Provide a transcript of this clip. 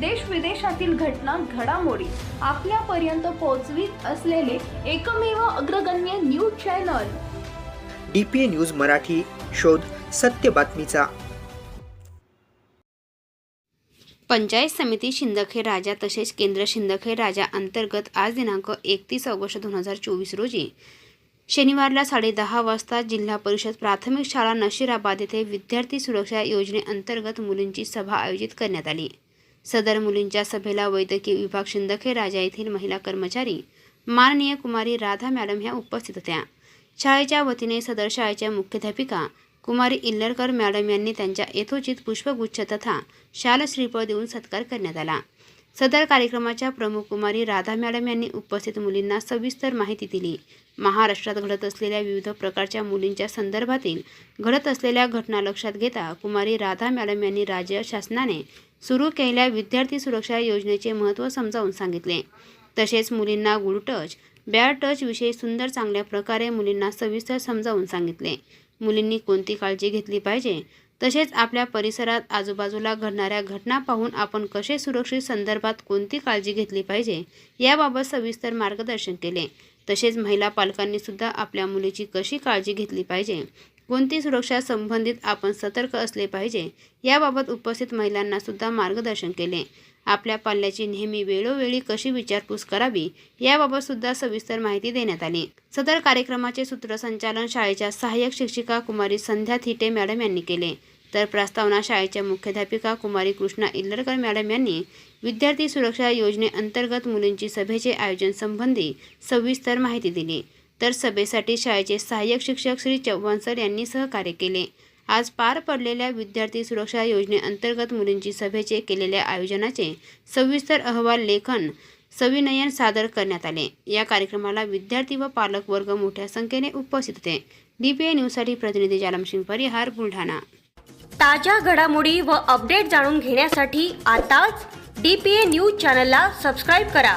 देश विदेशातील घटना घडामोडी आपल्यापर्यंत पोहोचवीत असलेले एकमेव अग्रगण्य news channel. D P A news Marathi शोध सत्य बातमीचा. पंचायत समिती शिंदखेड राजा तसेच केंद्र शिंदखेड राजा अंतर्गत आज दिनांक एकतीस ऑगस्ट दोन हजार चोवीस रोजी शनिवारला साडेदहा वाजता जिल्हा परिषद प्राथमिक शाळा नशिराबाद येथे विद्यार्थी सुरक्षा योजनेअंतर्गत मुलींची सभा आयोजित करण्यात आली. सदर मुलींच्या सभेला वैद्यकीय विभाग शिंदखे राजा येथील महिला कर्मचारी माननीय कुमारी राधा मॅडम ह्या उपस्थित होत्या. शाळेच्या वतीने सदर शाळेच्या मुख्याध्यापिका कुमारी इल्लरकर मॅडम यांनी त्यांच्या यथोचित पुष्पगुच्छ तथा शाल श्रीफळ देऊन सत्कार करण्यात आला. सदर कार्यक्रमाच्या प्रमुख कुमारी राधा मॅडम यांनी उपस्थित मुलींना सविस्तर माहिती दिली. महाराष्ट्रात घडत असलेल्या विविध प्रकारच्या मुलींच्या संदर्भातील घडत असलेल्या घटना लक्षात घेता कुमारी राधा मॅडम यांनी राज्य शासनाने सुरू केलेल्या विद्यार्थी सुरक्षा योजनेचे महत्त्व समजावून सांगितले. तसेच मुलींना गुड टच बॅड टच विषयी सुंदर चांगल्या प्रकारे मुलींना सविस्तर समजावून सांगितले. मुलींनी कोणती काळजी घेतली पाहिजे? तसेच आपल्या परिसरात आजूबाजूला घडणाऱ्या घटना पाहून आपण कसे सुरक्षित संदर्भात कोणती काळजी घेतली पाहिजे याबाबत सविस्तर मार्गदर्शन केले. तसेच महिला पालकांनी सुद्धा आपल्या मुलीची कशी काळजी घेतली पाहिजे कोणती सुरक्षा संबंधित आपण सतर्क असले पाहिजे याबाबत उपस्थित महिलांना सुद्धा मार्गदर्शन केले. आपल्या पाल्याची नेहमी वेळोवेळी कशी विचारपूस करावी याबाबत सुद्धा सविस्तर माहिती देण्यात आली. सदर कार्यक्रमाचे सूत्रसंचालन शाळेच्या सहाय्यक शिक्षिका कुमारी संध्या थिटे मॅडम यांनी केले. तर प्रस्तावना शाळेच्या मुख्याध्यापिका कुमारी कृष्णा इल्लरकर मॅडम यांनी विद्यार्थी सुरक्षा योजनेअंतर्गत मुलींची सभेचे आयोजन संबंधी सविस्तर माहिती दिली. तर सभेसाठी शाळेचे सहाय्यक शिक्षक श्री चव्हाण सर यांनी सहकार्य केले. आज पार पडलेल्या विद्यार्थी सुरक्षा योजनेअंतर्गत मुलींची सभेचे केलेल्या आयोजनाचे सविस्तर अहवाल लेखन सविनयन सादर करण्यात आले. या कार्यक्रमाला विद्यार्थी व पालक वर्ग मोठ्या संख्येने उपस्थित होते. डीपीए न्यूजसाठी प्रतिनिधी जालमसिंग परिहार बुलढाणा. ताज्या घडामोडी व अपडेट जाणून घेण्यासाठी आताच डी पी ए न्यूज चॅनलला सबस्क्राईब करा.